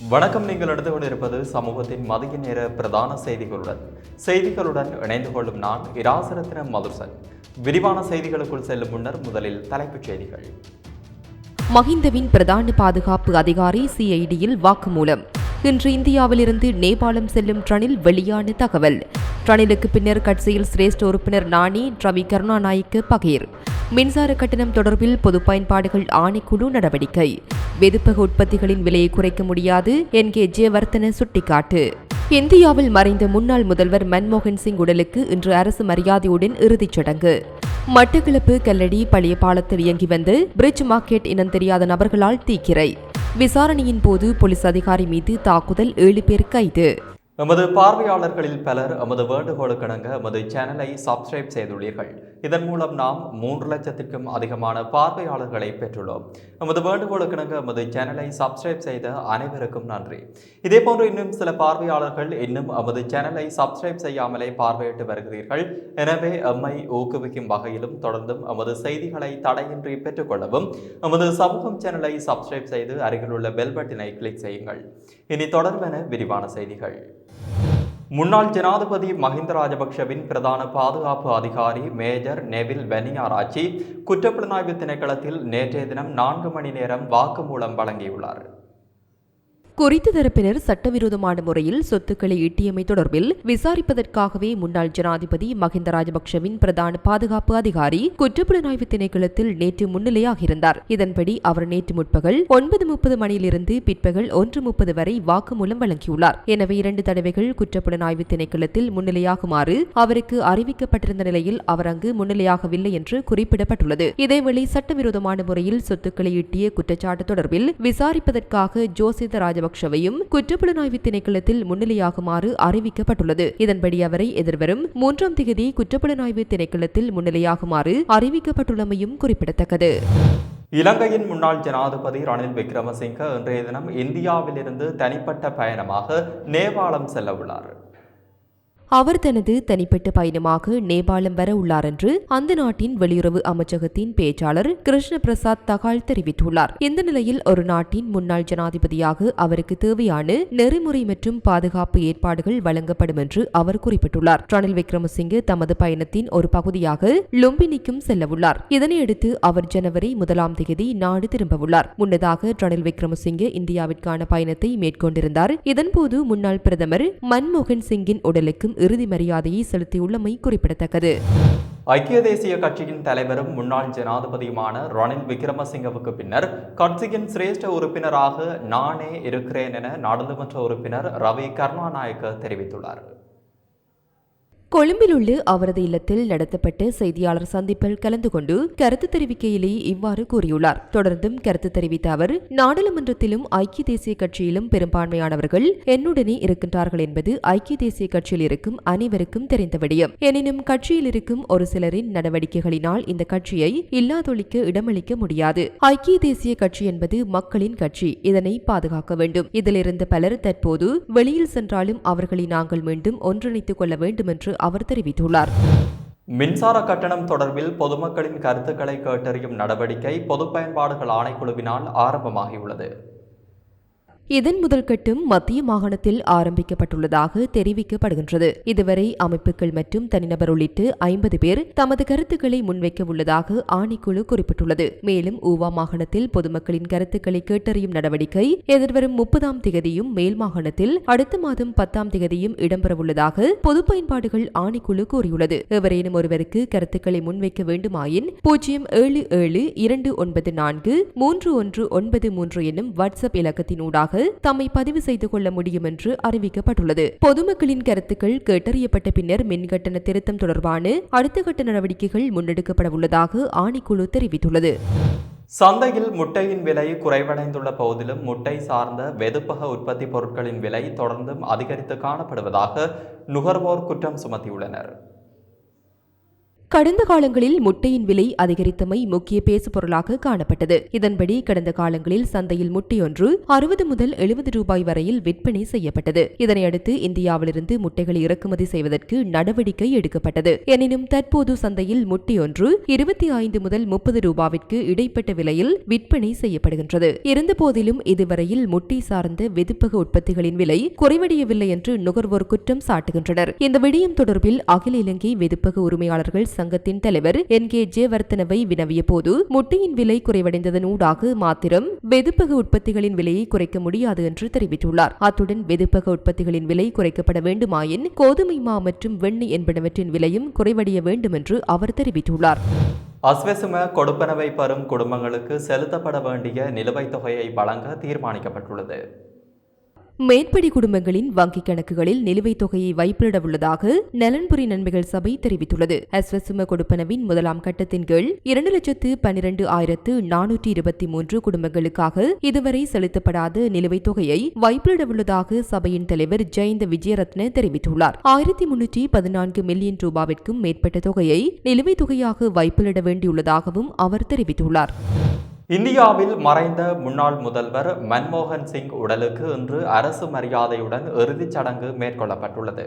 வணக்கம். நீங்கள் எடுத்து கொண்டிருப்பது சமூகத்தின் மதிய நேர பிரதான செய்திகளுடன். செய்திகளுடன் இணைந்து கொள்ளும் நான் இராசரத்ன மதுசன். விரிவான செய்திகளுக்குள் செல்லும் முன்னர் முதலில் தலைப்புச் செய்திகள். மஹிந்தவின் பிரதான பாதுகாப்பு அதிகாரி சிஐடியில் வாக்குமூலம். இன்று இந்தியாவிலிருந்து நேபாளம் செல்லும் ட்ரனில் வெளியான தகவல். ட்ரனிலுக்கு பின்னர் கட்சியில் சிரேஷ்ட உறுப்பினர் நாணி ரவி கருணாநாயக்கு பகீர். மின்சார கட்டணம் தொடர்பில் பொது பயன்பாடுகள் ஆணைக்குழு நடவடிக்கை. வெதுப்பக உற்பத்திகளின் விலையை குறைக்க முடியாது என்கே ஜெயவர்த்தன சுட்டிக்காட்டு. இந்தியாவில் மறைந்த முன்னாள் முதல்வர் மன்மோகன் சிங் உடலுக்கு இன்று அரசு மரியாதையுடன் இறுதிச் சடங்கு. மட்டக்களப்பு கல்லடி பழைய பாலத்தில் இயங்கி வந்து பிரிட்ஜ் மார்க்கெட் இனம் தெரியாத நபர்களால் தீக்கிரை. விசாரணையின் போது போலீஸ் அதிகாரி மீது தாக்குதல் ஏழு பேர் கைது. எமது பார்வையாளர்களில் பலர் எமது வேண்டுகோளுக்கிணங்க எமது சேனலை சப்ஸ்கிரைப் செய்துள்ளீர்கள். இதன் மூலம் நாம் மூன்று லட்சத்திற்கும் அதிகமான பார்வையாளர்களை பெற்றுள்ளோம். எமது வேண்டுகோளுக்கிணங்க நமது சேனலை சப்ஸ்கிரைப் செய்த அனைவருக்கும் நன்றி. இதேபோன்று இன்னும் சில பார்வையாளர்கள் இன்னும் நமது சேனலை சப்ஸ்கிரைப் செய்யாமலே பார்வையிட்டு வருகிறீர்கள். எனவே எம்மை ஊக்குவிக்கும் வகையிலும் தொடர்ந்தும் நமது செய்திகளை தடையின்றி பெற்றுக்கொள்ளவும் நமது சமூகம் சேனலை சப்ஸ்கிரைப் செய்து அருகிலுள்ள பெல் பட்டினை கிளிக் செய்யுங்கள். இனி தொடர்பென விரிவான செய்திகள். முன்னாள் ஜனாதிபதி மஹிந்த ராஜபக்ஷவின் பிரதான பாதுகாப்பு அதிகாரி மேஜர் நெவில் வெனியாராச்சி குற்றப்புலனாய்வு திணைக்களத்தில் நேற்றைய தினம் நான்கு மணி நேரம் வாக்குமூலம் வழங்கியுள்ளார். குறித்த தரப்பினர் சட்டவிரோதமான முறையில் சொத்துக்களை ஈட்டியமை தொடர்பில் விசாரிப்பதற்காகவே முன்னாள் ஜனாதிபதி மஹிந்த ராஜபக்ஷவின் பிரதான பாதுகாப்பு அதிகாரி குற்றப்புலனாய்வு திணைக்களத்தில் நேற்று முன்னிலையாகியிருந்தார். இதன்படி அவர் நேற்று முற்பகல் ஒன்பது முப்பது மணியிலிருந்து பிற்பகல் ஒன்று முப்பது வரை வாக்குமூலம் வழங்கியுள்ளார். எனவே இரண்டு தடவைகள் குற்றப்புலனாய்வு திணைக்களத்தில் முன்னிலையாகுமாறு அவருக்கு அறிவிக்கப்பட்டிருந்த நிலையில் அவர் அங்கு முன்னிலையாகவில்லை என்று குறிப்பிடப்பட்டுள்ளது. இதேவேளை சட்டவிரோதமான முறையில் சொத்துக்களை ஈட்டிய குற்றச்சாட்டு தொடர்பில் விசாரிப்பதற்காக ஜோசித ராஜ ராஜபக்ஷவையும் குற்றப்புலனாய்வு திணைக்களத்தில் முன்னிலையாகுமாறு அறிவிக்கப்பட்டுள்ளது. இதன்படி அவரை எதிர்வரும் மூன்றாம் தேதி குற்றப்புலனாய்வு திணைக்களத்தில் முன்னிலையாகுமாறு அறிவிக்கப்பட்டுள்ளமையும் குறிப்பிடத்தக்கது. இலங்கையின் முன்னாள் ஜனாதிபதி ரணில் விக்ரமசிங்க இன்றைய தினம் இந்தியாவிலிருந்து தனிப்பட்ட பயணமாக நேபாளம் செல்ல உள்ளார் அவர் தனது தனிப்பட்ட பயணமாக நேபாளம் வர உள்ளார் என்று அந்த நாட்டின் வெளியுறவு அமைச்சகத்தின் பேச்சாளர் கிருஷ்ண பிரசாத் தகால் தெரிவித்துள்ளார். இந்த நிலையில் ஒரு நாட்டின் முன்னாள் ஜனாதிபதியாக அவருக்கு தேவையான நெறிமுறை மற்றும் பாதுகாப்பு ஏற்பாடுகள் வழங்கப்படும் என்று அவர் குறிப்பிட்டுள்ளார். ரணில் விக்ரமசிங்கே தமது பயணத்தின் ஒரு பகுதியாக லும்பினிக்கும் செல்லவுள்ளார். இதனையடுத்து அவர் ஜனவரி முதலாம் தேதி நாடு திரும்பவுள்ளார். முன்னதாக ரணில் விக்ரமசிங்கே இந்தியாவிற்கான பயணத்தை மேற்கொண்டிருந்தார். இதன்போது முன்னாள் பிரதமர் மன்மோகன் சிங்கின் உடலுக்கும் இறுதி மரியாதையை செலுத்தியுள்ளமை குறிப்பிடத்தக்கது. ஐக்கிய தேசிய கட்சியின் தலைவரும் முன்னாள் ஜனாதிபதியுமான ரணில் விக்ரமசிங்கவுக்கு பின்னர் கட்சியின் சிரேஷ்ட உறுப்பினராக நானே இருக்கிறேன் என நாடாளுமன்ற உறுப்பினர் ரவி கருணாநாயக்க தெரிவித்துள்ளார். கொழும்பில் உள்ள அவரது இல்லத்தில் நடத்தப்பட்ட செய்தியாளர் சந்திப்பில் கலந்து கொண்டு கருத்து தெரிவிக்கையிலேயே இவ்வாறு கூறியுள்ளார். தொடர்ந்தும் கருத்து தெரிவித்த அவர் நாடாளுமன்றத்திலும் ஐக்கிய தேசிய கட்சியிலும் பெரும்பான்மையானவர்கள் என்னுடனே இருக்கின்றார்கள் என்பது ஐக்கிய தேசிய கட்சியில் இருக்கும் அனைவருக்கும் தெரிந்த விடயம். எனினும் கட்சியில் இருக்கும் ஒரு சிலரின் நடவடிக்கைகளினால் இந்த கட்சியை இல்லாதொழிக்க இடமளிக்க முடியாது. ஐக்கிய தேசிய கட்சி என்பது மக்களின் கட்சி இதனை பாதுகாக்க வேண்டும். இதிலிருந்து பலர் தற்போது வெளியில் சென்றாலும் அவர்களை நாங்கள் மீண்டும் ஒன்றிணைத்துக் கொள்ள வேண்டும் என்று அவர் தெரிவித்துள்ளார். மின்சார கட்டணம் தொடர்பில் பொதுமக்களின் கருத்துக்களை கேட்டறியும் நடவடிக்கை பொது பயன்பாடுகள் ஆணைக்குழுவினால் ஆரம்பமாகியுள்ளது. இதன் முதல் கட்டம் மத்திய மாகாணத்தில் ஆரம்பிக்கப்பட்டுள்ளதாக தெரிவிக்கப்படுகின்றது. இதுவரை அமைப்புகள் மற்றும் தனிநபர் உள்ளிட்டு ஐம்பது பேர் தமது கருத்துக்களை முன்வைக்க உள்ளதாக ஆணைக்குழு குறிப்பிட்டுள்ளது. மேலும் ஊவா மாகாணத்தில் பொதுமக்களின் கருத்துக்களை கேட்டறியும் நடவடிக்கை எதிர்வரும் முப்பதாம் திகதியும் மேல் மாகாணத்தில் அடுத்த மாதம் பத்தாம் திகதியும் இடம்பெறவுள்ளதாக பொது பயன்பாடுகள் ஆணைக்குழு கூறியுள்ளது. எவரேனும் ஒருவருக்கு கருத்துக்களை முன்வைக்க வேண்டுமாயின் பூஜ்ஜியம் ஏழு ஏழு இரண்டு ஒன்பது நான்கு மூன்று ஒன்று ஒன்பது மூன்று என்னும் வாட்ஸ்அப் இலக்கத்தினூடாக தம்மை பதிவு செய்து கொள்ள முடியும் என்று அறிவிக்கப்பட்டுள்ளது. பொதுமக்களின் கருத்துக்கள் கேட்டறியப்பட்ட பின்னர் மின் கட்டண திருத்தம் தொடர்பான அடுத்த கட்ட நடவடிக்கைகள் முன்னெடுக்கப்பட உள்ளதாக ஆணைக்குழு தெரிவித்துள்ளது. சந்தையில் முட்டையின் விலை குறைவடைந்துள்ள போதிலும் முட்டை சார்ந்த வெதுப்பக உற்பத்தி பொருட்களின் விலை தொடர்ந்தும் அதிகரித்து காணப்படுவதாக நுகர்வோர் குற்றம் சுமத்தியுள்ளனர். கடந்த காலங்களில் முட்டையின் விலை அதிகரித்தமை முக்கிய பேசுபொருளாக காணப்பட்டது. இதன்படி கடந்த காலங்களில் சந்தையில் முட்டையொன்று அறுபது முதல் எழுபது ரூபாய் வரையில் விற்பனை செய்யப்பட்டது. இதனையடுத்து இந்தியாவிலிருந்து முட்டைகளை இறக்குமதி செய்வதற்கு நடவடிக்கை எடுக்கப்பட்டது. எனினும் தற்போது சந்தையில் முட்டையொன்று இருபத்தி ஐந்து முதல் முப்பது ரூபாவிற்கு இடைப்பட்ட விலையில் விற்பனை செய்யப்படுகின்றது. இருந்தபோதிலும் இதுவரையில் முட்டை சார்ந்த வெதுப்பக உற்பத்திகளின் விலை குறைவடையவில்லை என்று நுகர்வோர் குற்றம் சாட்டுகின்றனர். இந்த விடயம் தொடர்பில் அகில இலங்கை வெதுப்பக உரிமையாளர்கள் சங்கத்தின் தலைவர் என். கே. ஜெயவர்த்தனவை வினவிய போது முட்டையின் விலை குறைவடைந்ததன் ஊடாக மாத்திரம் வெதுப்பக உற்பத்திகளின் விலையை குறைக்க முடியாது என்று தெரிவித்துள்ளார். அத்துடன் வெதுப்பக உற்பத்திகளின் விலை குறைக்கப்பட வேண்டுமாயின் கோதுமை மா மற்றும் வெண்ணெய் என்பனவற்றின் விலையும் குறைவடைய வேண்டும் என்று அவர் தெரிவித்துள்ளார். அஸ்வசும கொடுப்பனவை பெறும் குடும்பங்களுக்கு செலுத்தப்பட வேண்டிய நிலுவைத் தொகையை வழங்க தீர்மானிக்கப்பட்டுள்ளது. மேற்படி குடும்பங்களின் வங்கிக் கணக்குகளில் நிலுவைத் தொகையை வைப்பிட உள்ளதாக நலன்புரி நன்மைகள் சபை தெரிவித்துள்ளது. அஸ்வசும கொடுப்பனவின் முதலாம் கட்டத்தின் கீழ் இரண்டு லட்சத்து பனிரண்டு ஆயிரத்து நானூற்றி இருபத்தி மூன்று குடும்பங்களுக்காக இதுவரை செலுத்தப்படாத நிலுவைத் தொகையை வைப்பிட உள்ளதாக சபையின் தலைவர் ஜெயந்த விஜயரத்ன தெரிவித்துள்ளார். ஆயிரத்தி முன்னூற்றி பதினான்கு மில்லியன் ரூபாவிற்கும் மேற்பட்ட தொகையை நிலுவைத் தொகையாக வைப்பிலிட வேண்டியுள்ளதாகவும் அவர் தெரிவித்துள்ளார். இந்தியாவில் மறைந்த முன்னாள் முதல்வர் மன்மோகன் சிங் உடலுக்கு இன்று அரசு மரியாதையுடன் இறுதிச் சடங்கு மேற்கொள்ளப்பட்டுள்ளது.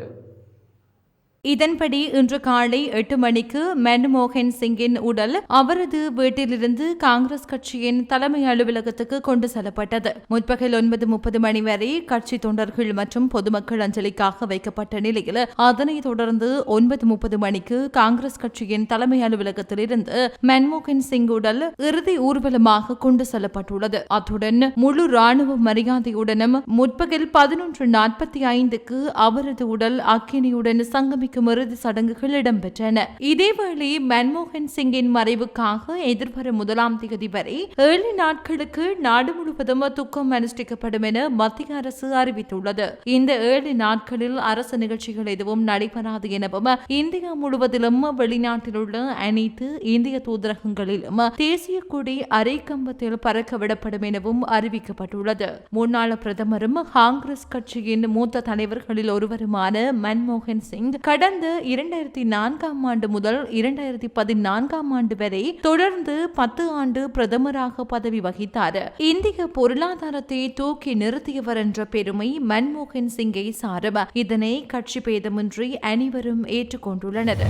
இதன்படி இன்று காலை எட்டு மணிக்கு மன்மோகன் சிங்கின் உடல் அவரது வீட்டிலிருந்து காங்கிரஸ் கட்சியின் தலைமை அலுவலகத்துக்கு கொண்டு செல்லப்பட்டது. முற்பகல் ஒன்பது முப்பது மணி வரை கட்சி தொண்டர்கள் மற்றும் பொதுமக்கள் அஞ்சலிக்காக வைக்கப்பட்ட நிலையில் அதனைத் தொடர்ந்து ஒன்பது முப்பது மணிக்கு காங்கிரஸ் கட்சியின் தலைமை அலுவலகத்திலிருந்து மன்மோகன் சிங் உடல் இறுதி ஊர்வலமாக கொண்டு செல்லப்பட்டுள்ளது. அத்துடன் முழு ராணுவ மரியாதையுடனும் முற்பகல் பதினொன்று நாற்பத்தி ஐந்துக்கு அவரது உடல் அக்கினியுடன் சங்கமிக்கும் இறுதி சடங்குகள் இடம்பெற்றன. இதேவேளை மன்மோகன் சிங்கின் மறைவுக்காக எதிர்வரும் முதலாம் தேதி வரை ஏழு நாட்களுக்கு நாடு முழுவதும் துக்கம் அனுஷ்டிக்கப்படும் என மத்திய அரசு அறிவித்துள்ளது. இந்த ஏழு நாட்களில் அரசு நிகழ்ச்சிகள் எதுவும் நடைபெறாது எனவும் இந்தியா முழுவதிலும் வெளிநாட்டில் உள்ள அனைத்து இந்திய தூதரகங்களிலும் தேசிய கொடி அரை கம்பத்தில் பறக்க விடப்படும் எனவும் அறிவிக்கப்பட்டுள்ளது. முன்னாள் பிரதமரும் காங்கிரஸ் கட்சியின் மூத்த தலைவர்களில் ஒருவருமான மன்மோகன் சிங் கடந்த இரண்டாயிரத்தி நான்காம் ஆண்டு முதல் இரண்டாயிரத்தி பதினான்காம் ஆண்டு வரை தொடர்ந்து பத்து ஆண்டு பிரதமராக பதவி வகித்தார். இந்திய பொருளாதாரத்தை தூக்கி நிறுத்தியவர் என்ற பெருமை மன்மோகன் சிங்கை சாரும். இதனை கட்சி பேதமின்றி அனைவரும் ஏற்றுக்கொண்டுள்ளனர்.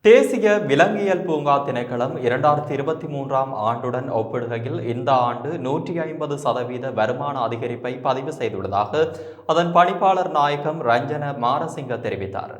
தேசிய விலங்கியல் பூங்கா திணைக்களம் இரண்டாயிரத்தி இருபத்தி மூன்றாம் ஆண்டுடன் ஒப்பிடுகையில் இந்த ஆண்டு நூற்றி ஐம்பது சதவீத வருமான அதிகரிப்பை பதிவு செய்துள்ளதாக அதன் பணிப்பாளர் நாயகம் ரஞ்சன மாரசிங்க தெரிவித்தார்.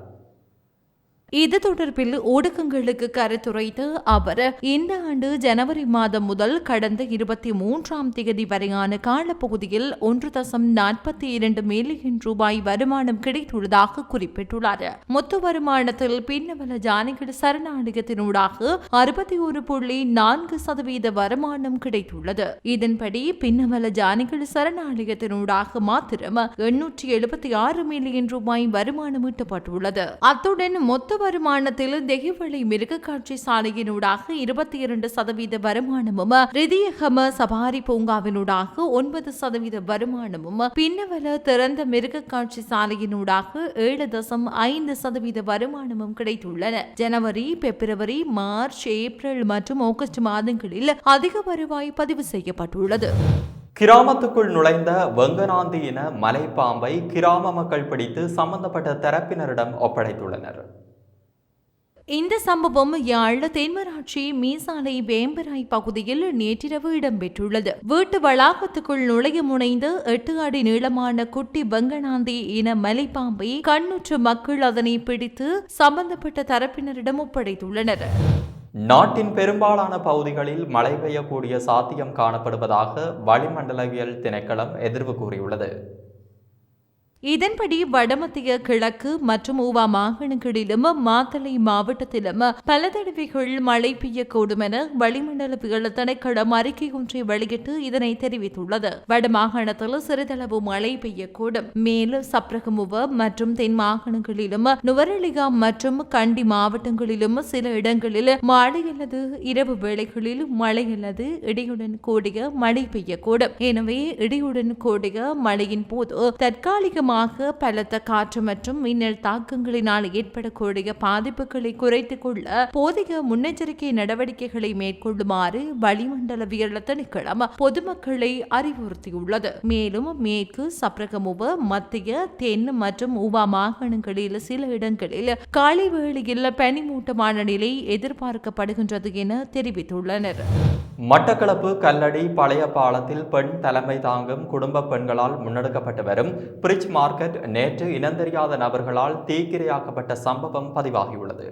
இது தொடர்பில் ஊடகங்களுக்கு கருத்துரைத்த அவர் இந்த ஆண்டு ஜனவரி மாதம் முதல் கடந்த இருபத்தி மூன்றாம் தேதி வரையான காலப்பகுதியில் ஒன்று தசம் நாற்பத்தி இரண்டு மில்லியன் ரூபாய் வருமானம் கிடைத்துள்ளதாக குறிப்பிட்டுள்ளார். மொத்த வருமானத்தில் பின்னவல ஜானிகள் சரணாலயத்தினூடாக அறுபத்தி ஒரு புள்ளி நான்கு சதவீத வருமானம் கிடைத்துள்ளது. இதன்படி பின்னவல ஜானிகள் சரணாலயத்தினூடாக மாத்திரம் எண்ணூற்றி எழுபத்தி ஆறு மில்லியன் ரூபாய் வருமானம் ஈட்டப்பட்டுள்ளது. அத்துடன் மொத்த வருமானத்தில் தெகிவளை மிருகக்காட்சி சாலையினூடாக இருபத்தி இரண்டு சதவீத வருமானமும் ரிதியகம சபாரி பூங்காவினூடாக ஒன்பது சதவீத வருமானமும் பின்னவல திறந்த மிருகக்காட்சி சாலையினூடாக ஏழு தசம் ஐந்து சதவீத வருமானமும் கிடைத்துள்ளன. ஜனவரி பிப்ரவரி மார்ச் ஏப்ரல் மற்றும் ஆகஸ்ட் மாதங்களில் அதிக வருவாய் பதிவு செய்யப்பட்டுள்ளது. கிராமத்துக்குள் நுழைந்த வெங்கனாந்தி இன மலைப்பாம்பை கிராம மக்கள் பிடித்து சம்பந்தப்பட்ட தரப்பினரிடம் ஒப்படைத்துள்ளனர். இந்த சம்பவம் யாழ் தென்மராட்சி மீசாலை வேம்பராய் பகுதியில் நேற்றிரவு இடம்பெற்றுள்ளது. வீட்டு வளாகத்துக்குள் நுழைய முனைந்து எட்டு அடி நீளமான குட்டி வெங்கனாந்தி இன மலைப்பாம்பை கண்ணுற்ற மக்கள் அதனை பிடித்து சம்பந்தப்பட்ட தரப்பினரிடம் ஒப்படைத்துள்ளனர். நாட்டின் பெரும்பாலான பகுதிகளில் மழை பெய்யக்கூடிய சாத்தியம் காணப்படுவதாக வளிமண்டலவியல் திணைக்களம் எதிர்வு கூறியுள்ளது. இதன்படி வடமத்திய கிழக்கு மற்றும் ஊவா மாகாணங்களிலும் மாத்தளை மாவட்டத்திலும் பல தடவைகள் மழை பெய்யக்கூடும் என வளிமண்டலவியல் திணைக்களம் அறிக்கை ஒன்றை வெளியிட்டு இதனை தெரிவித்துள்ளது. வடமாகாணத்தில் சிறிதளவு மழை பெய்யக்கூடும். மேலும் சப்ரகமுவ மற்றும் தென் மாகாணங்களிலும் நுவரெலியா மற்றும் கண்டி மாவட்டங்களிலும் சில இடங்களில் மாலை அல்லது இரவு வேளைகளில் மழை அல்லது இடியுடன் கூடிய மழை பெய்யக்கூடும். எனவே இடியுடன் கூடிய மழையின் போது தற்காலிக முக்கியமாக பலத்த காற்று மற்றும் மின்னல் தாக்கங்களினால் ஏற்படக்கூடிய பாதிப்புகளை குறைத்துக் கொள்ள போதிய முன்னெச்சரிக்கை நடவடிக்கைகளை மேற்கொள்ளுமாறு வளிமண்டலவியல் திணைக்களம் பொதுமக்களை அறிவுறுத்தியுள்ளது. மேலும் மேற்கு சப்ரகமுவ மத்திய தென் மற்றும் உபா மாகாணங்களில் சில இடங்களில் காலை வேளையில் பனிமூட்டமான நிலை எதிர்பார்க்கப்படுகின்றது என தெரிவித்துள்ளனர். மட்டக்களப்பு கல்லடி பழைய பாலத்தில் பெண் தலைமை தாங்கும் குடும்ப பெண்களால் முன்னெடுக்கப்பட்டு வரும் பிரிட்ஜ் மார்க்கெட் நேற்று இனந்தெரியாத நபர்களால் தீக்கிரையாக்கப்பட்ட சம்பவம் பதிவாகியுள்ளது.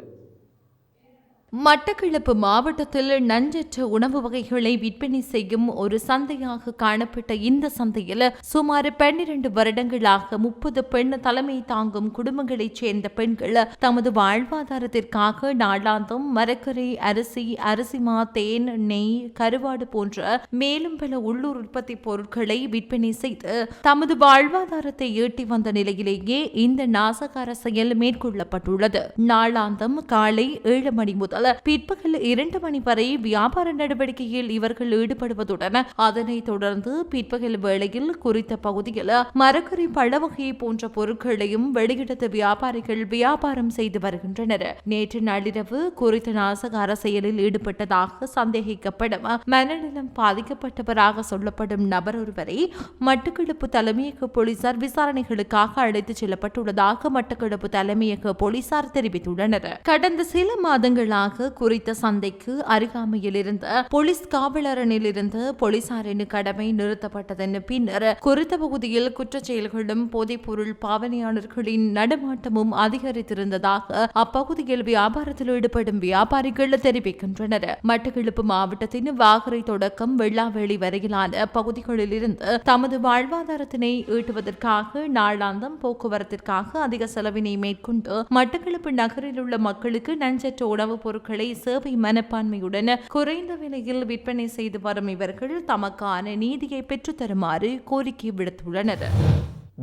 மட்டக்களப்பு மாவட்டத்தில் நஞ்சற்ற உணவு வகைகளை விற்பனை செய்யும் ஒரு சந்தையாக காணப்பட்ட இந்த சந்தையில் சுமார் பன்னிரண்டு வருடங்களாக முப்பது பெண் தலைமை தாங்கும் குடும்பங்களைச் சேர்ந்த பெண்கள் தமது வாழ்வாதாரத்திற்காக நாளாந்தம் மரக்கரை அரிசி அரிசிமா தேன் நெய் கருவாடு போன்ற மேலும் பல உள்ளூர் உற்பத்தி பொருட்களை விற்பனை செய்து தமது வாழ்வாதாரத்தை ஈட்டி வந்த நிலையிலேயே இந்த நாசகார செயல் மேற்கொள்ளப்பட்டுள்ளது. நாளாந்தம் காலை ஏழு மணி முதல் பிற்பகல் இரண்டு மணி வரை வியாபார நடவடிக்கையில் இவர்கள் ஈடுபடுவதுடன் அதனைத் தொடர்ந்து பிற்பகல் வேளையில் குறித்த பகுதியில் மரக்கறி பழ வகை போன்ற பொருட்களையும் வெளியிடத்து வியாபாரிகள் வியாபாரம் செய்து வருகின்றனர். நேற்று நள்ளிரவு குறித்த நாசகார செயலில் ஈடுபட்டதாக சந்தேகிக்கப்படும் மனநலம் பாதிக்கப்பட்டவராக சொல்லப்படும் நபர் ஒருவரை மட்டுக்கிழப்பு தலைமையக போலீசார் விசாரணைகளுக்காக அழைத்துச் செல்லப்பட்டுள்ளதாக மட்டுக்கிழப்பு தலைமையக போலீசார் தெரிவித்துள்ளனர். கடந்த சில மாதங்களாக குறித்த சந்தைக்கு அருகாமையில் இருந்த போலீஸ் காவலரனில் இருந்து போலீசாரின் கடமை நிறுத்தப்பட்டதன் பின்னர் குறித்த பகுதியில் குற்றச் செயல்களும் போதைப்பொருள் பாவனையாளர்களின் நடமாட்டமும் அதிகரித்திருந்ததாக அப்பகுதியில் வியாபாரத்தில் ஈடுபடும் வியாபாரிகள் தெரிவிக்கின்றனர். மட்டக்களப்பு மாவட்டத்தின் வாகரை தொடக்கம் வெள்ளாவேளி வரையிலான பகுதிகளில் இருந்து தமது வாழ்வாதாரத்தினை ஈட்டுவதற்காக நாளாந்தம் போக்குவரத்திற்காக அதிக செலவினை மேற்கொண்டு மட்டக்களப்பு நகரில் உள்ள மக்களுக்கு நஞ்சற்ற உணவுப் பொருட்கள் சேவை மனப்பான்மையுடன் குறைந்த விலையில் விற்பனை செய்து வரும் இவர்கள் தமக்கான நீதியை பெற்றுத்தருமாறு கோரிக்கை விடுத்துள்ளனர்.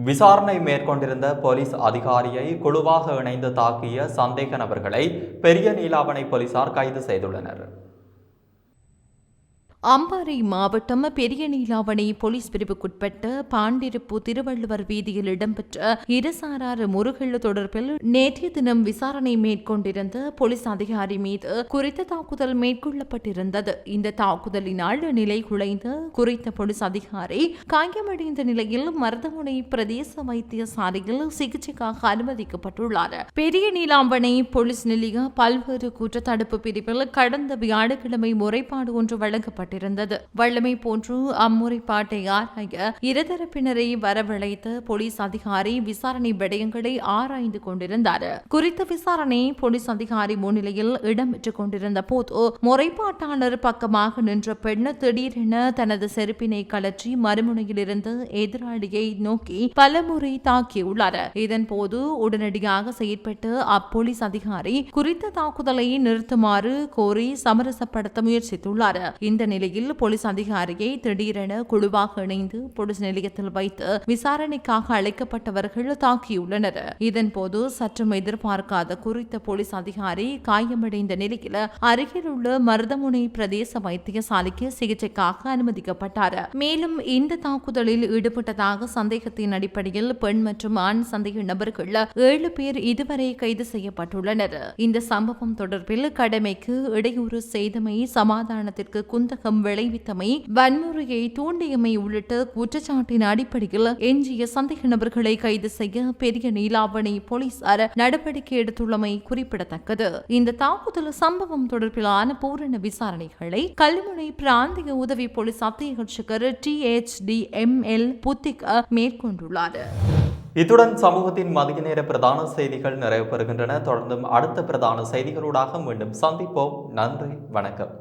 விசாரணை மேற்கொண்டிருந்த போலீஸ் அதிகாரியை குழுவாக இணைந்து தாக்கிய சந்தேக நபர்களை பெரிய நீலாவணை போலீசார் கைது செய்துள்ளனர். அம்பாறை மாவட்டம் பெரிய நீலாவணை போலீஸ் பிரிவுக்குட்பட்ட பாண்டிருப்பு திருவள்ளுவர் வீதியில் இடம்பெற்ற இருசாரார் முருகல் தொடர்பில் நேற்றைய தினம் விசாரணை மேற்கொண்டிருந்த போலீஸ் அதிகாரி மீது குறித்த தாக்குதல் மேற்கொள்ளப்பட்டிருந்தது. இந்த தாக்குதலினால் நிலை குலைந்த குறித்த போலீஸ் அதிகாரி காயமடைந்த நிலையில் மருதமுனை பிரதேச வைத்தியசாலையில் சிகிச்சைக்காக அனுமதிக்கப்பட்டுள்ளார். பெரிய நீலாம்பனை போலீஸ் நிலைய பல்வேறு குற்றத்தடுப்பு பிரிவில் கடந்த வியாழக்கிழமை முறைப்பாடு ஒன்று வழங்கப்பட்டது. செய்யப்பட்டிருந்தது வல்லமை போன்று அம்முறைப்பாட்டை ஆராய இருதரப்பினரை வரவழைத்த போலீஸ் அதிகாரி விசாரணை விடயங்களை ஆராய்ந்து கொண்டிருந்தார். குறித்த விசாரணை போலீஸ் அதிகாரி முன்னிலையில் இடம்பெற்றுக் கொண்டிருந்த போது முறைப்பாட்டாளர் பக்கமாக நின்ற பெண் திடீரென தனது செருப்பினை கலற்றி மறுமுனையில் இருந்து எதிராளியை நோக்கி பலமுறை தாக்கியுள்ளார். இதன் போது உடனடியாக செயற்பட்டு அப்போலீஸ் அதிகாரி குறித்த தாக்குதலை நிறுத்துமாறு கோரி சமரசப்படுத்த முயற்சித்துள்ளார். இந்த நிலை நிலையில் போலீஸ் அதிகாரியை திடீரென குழுவாக இணைந்து போலீஸ் நிலையத்தில் வைத்து விசாரணைக்காக அழைக்கப்பட்டவர்கள் தாக்கியுள்ளனர். இதன்போது சற்றும் எதிர்பார்க்காத குறித்த போலீஸ் அதிகாரி காயமடைந்த நிலையில் அருகில் உள்ள மருதமுனை பிரதேச வைத்தியசாலைக்கு சிகிச்சைக்காக அனுமதிக்கப்பட்டார். மேலும் இந்த தாக்குதலில் ஈடுபட்டதாக சந்தேகத்தின் அடிப்படையில் பெண் மற்றும் ஆண் சந்தேக நபர்கள் ஏழு பேர் இதுவரை கைது செய்யப்பட்டுள்ளனர். இந்த சம்பவம் தொடர்பில் கடமைக்கு இடையூறு செய்தமை சமாதானத்திற்கு குந்தகம் விளைவித்தமை வன்முறையை தூண்டியமை உள்ளிட்ட குற்றச்சாட்டின் அடிப்படையில் எஞ்சிய சந்தேக நபர்களை கைது செய்ய பெரிய நீலாவணை போலீசார் நடவடிக்கை எடுத்துள்ளமை குறிப்பிடத்தக்கது. இந்த தாக்குதல் சம்பவம் தொடர்பிலான பூரண விசாரணைகளை கல்முனை பிராந்திய உதவி போலீஸ் அத்தியட்சகர் D H T M L Buddhik மேற்கொண்டுள்ளார். இத்துடன் சமூகத்தின் மதிய நேர பிரதான செய்திகள் நிறைவு பெறுகின்றன தொடர்ந்தும் அடுத்த பிரதான செய்திகளூடாக மீண்டும் சந்திப்போம். நன்றி வணக்கம்.